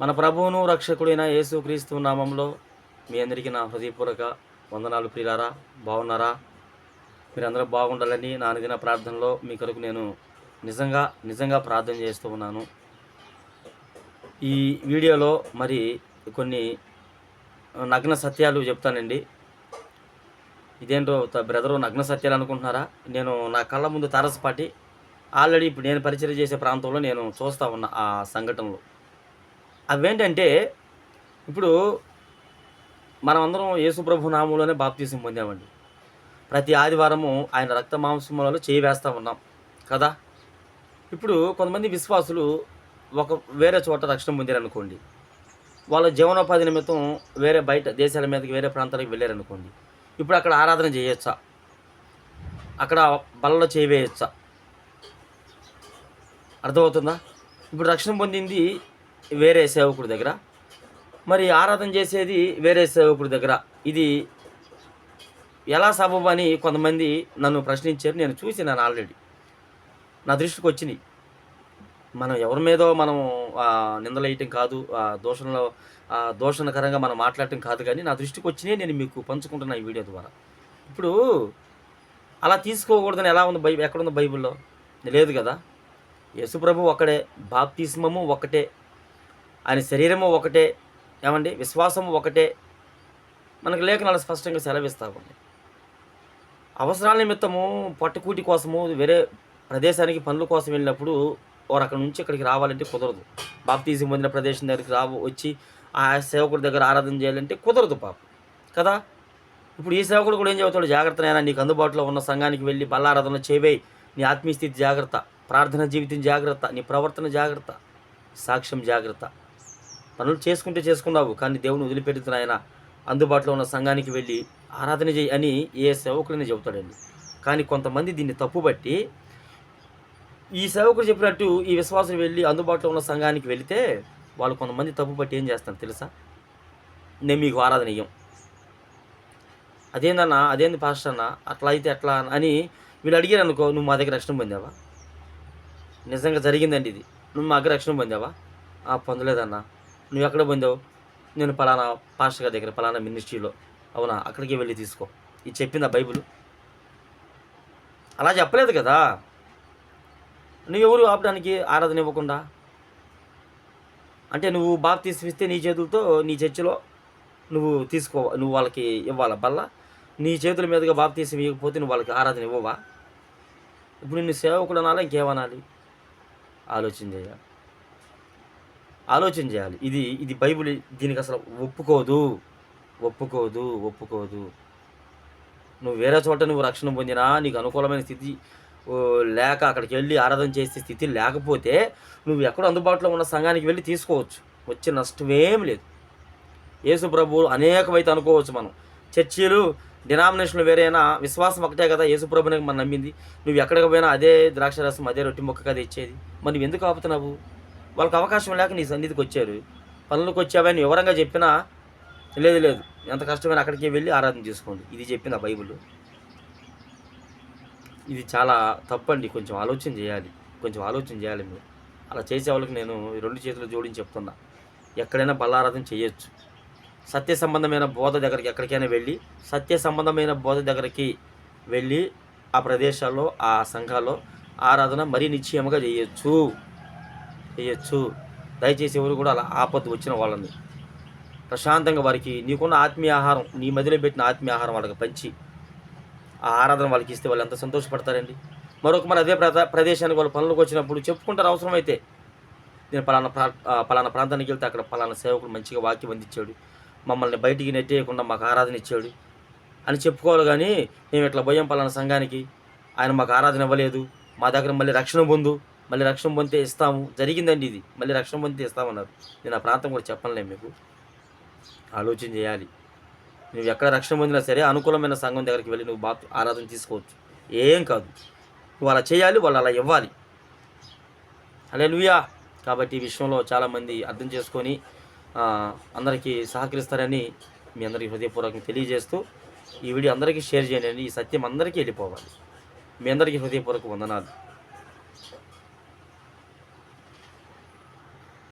మన ప్రభువును రక్షకుడైన యేసుక్రీస్తు నామంలో మీ అందరికీ నా హృదయపూర్వక వందనాలు ప్రియులారా బాగున్నారా? మీరందరూ బాగుండాలని నా అనుదిన ప్రార్థనలో మీ కొరకు నేను నిజంగా నిజంగా ప్రార్థన చేస్తూ ఉన్నాను. ఈ వీడియోలో మరి కొన్ని నగ్న సత్యాలు చెప్తానండి. ఇదేంటో త- బ్రదరు నగ్న సత్యాలు అనుకుంటున్నారా? నేను నా కళ్ళ ముందు తారసపాటి ఆల్రెడీ ఇప్పుడు నేను పరిచయం చేసే ప్రాంతంలో నేను చూస్తూ ఉన్నా ఆ సంఘటనలు. అవేంటంటే ఇప్పుడు మనం అందరం యేసుప్రభు నామంలోనే బాప్తీసం పొందామండి. ప్రతి ఆదివారము ఆయన రక్త మాంసములలో చేయి వేస్తూ ఉన్నాం కదా? ఇప్పుడు కొంతమంది విశ్వాసులు ఒక వేరే చోట రక్షణ పొందారనుకోండి. వాళ్ళ జీవనోపాధి నిమిత్తం వేరే బయట దేశాల మీదకి వేరే ప్రాంతాలకు వెళ్ళారనుకోండి. ఇప్పుడు అక్కడ ఆరాధన చేయొచ్చా? అక్కడ బలలో చేయవేయచ్చా అర్థమవుతుందా? ఇప్పుడు రక్షణ పొందింది వేరే సేవకుడి దగ్గర. మరి ఆరాధన చేసేది వేరే సేవకుడి దగ్గర. ఇది ఎలా సబబు అని కొంతమంది నన్ను ప్రశ్నించారు. నేను చూసినాను ఆల్రెడీ. నా దృష్టికి వచ్చినాయి. మనం ఎవరి మీదో మనం నిందలేయటం కాదు. దోషణలో దోషంలో దోషణకరంగా మనం మాట్లాడటం కాదు కానీ నా దృష్టికి వచ్చినాయి. నేను మీకు పంచుకుంటున్నా ఈ వీడియో ద్వారా. ఇప్పుడు అలా తీసుకోకూడదని ఎలా ఉంది బైబిల్ ఎక్కడుంది బైబిల్లో? లేదు కదా. యేసుప్రభు ఒక్కడే. బాప్తిస్మము ఒక్కటే. ఆయన శరీరము ఒకటే ఏమండి? విశ్వాసము ఒకటే. మనకు లేఖనాలు స్పష్టంగా సెలవిస్తా ఉన్నాయి. అవసరాల నిమిత్తము పట్టుకూటి కోసము వేరే ప్రదేశానికి పనుల కోసం వెళ్ళినప్పుడు వారు అక్కడ నుంచి ఇక్కడికి రావాలంటే కుదరదు. బాప్తీజం పొందిన ప్రదేశం దగ్గరికి రావు వచ్చి ఆ సేవకుడి దగ్గర ఆరాధన చేయాలంటే కుదరదు పాప. కదా? ఇప్పుడు ఈ సేవకుడు కూడా ఏం చెబుతాడు? జాగ్రత్తనైనా నీకు అందుబాటులో ఉన్న సంఘానికి వెళ్ళి బల్లారాధన చేవేయి నీ ఆత్మీయ స్థితి జాగ్రత్త. ప్రార్థన జీవితం జాగ్రత్త. నీ ప్రవర్తన జాగ్రత్త. సాక్ష్యం జాగ్రత్త. పనులు చేసుకుంటే చేసుకున్నావు కానీ దేవుని వదిలిపెట్టిన ఆయన అందుబాటులో ఉన్న సంఘానికి వెళ్ళి ఆరాధన చేయి అని ఏ సేవకుడిని చెబుతాడండి. కానీ కొంతమంది దీన్ని తప్పుబట్టి ఈ సేవకుడు చెప్పినట్టు ఈ విశ్వాసం వెళ్ళి అందుబాటులో ఉన్న సంఘానికి వెళితే వాళ్ళు కొంతమంది తప్పుపట్టి ఏం చేస్తాను తెలుసా? నేను మీకు ఆరాధన ఇయ్యం. అదేందన్నా అదేంది పాస్టర్ అన్న అట్లా అయితే ఎట్లా అని వీళ్ళు అడిగారు అనుకో నువ్వు మా దగ్గర రక్షణ పొందావా? నిజంగా జరిగిందండి ఇది. నువ్వు మా దగ్గర రక్షణ పొందావా? "ఆ, పొందలేదన్నా. నువ్వు ఎక్కడ పొందావు నేను పలానా పాస్టర్ గారి దగ్గర పలానా మినిస్ట్రీలో. అవునా? అక్కడికి వెళ్ళి తీసుకో. ఇది చెప్పిందా బైబిల్. అలా చెప్పలేదు కదా? నువ్వు ఎవరు ఆపడానికి ఆరాధన ఇవ్వకుండా? అంటే నువ్వు బాప్ తీసిస్తే నీ చేతులతో నీ చర్చిలో నువ్వు తీసుకో నువ్వు వాళ్ళకి ఇవ్వాలా బల్ల? నీ చేతుల మీదుగా బాప్ తీసి ఇవ్వకపోతే నువ్వు వాళ్ళకి ఆరాధన ఇవ్వవా? ఇప్పుడు నిన్ను సేవకుడు అనాలా ఇంకేమనాలి? ఆలోచన చేయాలి ఆలోచన చేయాలి. ఇది ఇది బైబిల్ దీనికి అసలు ఒప్పుకోదు. ఒప్పుకోదు ఒప్పుకోదు. నువ్వు వేరే చోట నువ్వు రక్షణ పొందినా నీకు అనుకూలమైన స్థితి లేక అక్కడికి వెళ్ళి ఆరాధన చేసే స్థితి లేకపోతే నువ్వు ఎక్కడ అందుబాటులో ఉన్న సంఘానికి వెళ్ళి తీసుకోవచ్చు. వచ్చే నష్టమేం లేదు. యేసు ప్రభు అనేకమైతే అనుకోవచ్చు మనం. చర్చీలు డినామినేషన్లు వేరైనా విశ్వాసం ఒకటే కదా యేసు ప్రభుని మనం నమ్మింది. నువ్వు ఎక్కడికి పోయినా అదే ద్రాక్షరసం అదే రొట్టె మొక్క కదా ఇచ్చేది మరి నువ్వు ఎందుకు ఆపుతున్నావు? వాళ్ళకి అవకాశం లేక నీ సన్నిధికి వచ్చారు. పనులకు వచ్చావని వివరంగా చెప్పినా లేదు లేదు. ఎంత కష్టమైనా అక్కడికి వెళ్ళి ఆరాధన చేసుకోండి. ఇది చెప్పిన బైబుల్. బైబిల్ ఇది చాలా తప్పండి. కొంచెం ఆలోచన చేయాలి. కొంచెం ఆలోచన చేయాలి మీరు. అలా చేసే వాళ్ళకి నేను రెండు చేతులు జోడించి చెప్తున్నా. ఎక్కడైనా బలారాధన చేయొచ్చు. సత్య సంబంధమైన బోధ దగ్గరికి ఎక్కడికైనా వెళ్ళి సత్య సంబంధమైన బోధ దగ్గరికి వెళ్ళి ఆ ప్రదేశాల్లో ఆ సంఘాల్లో ఆరాధన మరీ నిశ్చయముగా చేయొచ్చు. చేయొచ్చు. దయచేసి ఎవరు కూడా అలా ఆపద్దు వచ్చిన వాళ్ళని. ప్రశాంతంగా వారికి నీకున్న ఆత్మీయ ఆహారం నీ మధ్యలో పెట్టిన ఆత్మీయ ఆహారం వాళ్ళకి పంచి ఆ ఆరాధన వాళ్ళకి ఇస్తే వాళ్ళు ఎంత సంతోషపడతారండి. మరొక మరి అదే ప్రదేశానికి వాళ్ళు పనులకు వచ్చినప్పుడు చెప్పుకుంటారు అవసరమైతే. నేను పలానా ప్రా పలానా ప్రాంతానికి వెళ్తే అక్కడ పలానా సేవకుడు మంచిగా వాక్యం అందించాడు. మమ్మల్ని బయటికి నెట్టేయకుండా మాకు ఆరాధన ఇచ్చాడు అని చెప్పుకోవాలి కానీ మేము ఇట్లా పోయాం పలానా సంఘానికి? ఆయన మాకు ఆరాధన ఇవ్వలేదు. మా దగ్గర మళ్ళీ రక్షణ పొందు మళ్ళీ రక్షణ పొందితే ఇస్తాము. జరిగిందండి ఇది. మళ్ళీ రక్షణ పొందితే ఇస్తామన్నారు. నేను ఆ ప్రాంతం కూడా చెప్పనులే మీకు. ఆలోచన చేయాలి. నువ్వు ఎక్కడ రక్షణ పొందినా సరే అనుకూలమైన సంఘం దగ్గరికి వెళ్ళి నువ్వు బాత్ ఆరాధన తీసుకోవచ్చు. ఏం కాదు. నువ్వు అలా చేయాలి వాళ్ళు అలా ఇవ్వాలి. అలే కాబట్టి ఈ విషయంలో చాలామంది అర్థం చేసుకొని అందరికీ సహకరిస్తారని మీ అందరికీ హృదయపూర్వకంగా తెలియజేస్తూ ఈ వీడియో అందరికీ షేర్ చేయండి. ఈ సత్యం అందరికీ వెళ్ళిపోవాలి. మీ అందరికీ హృదయపూర్వక వందనాలు.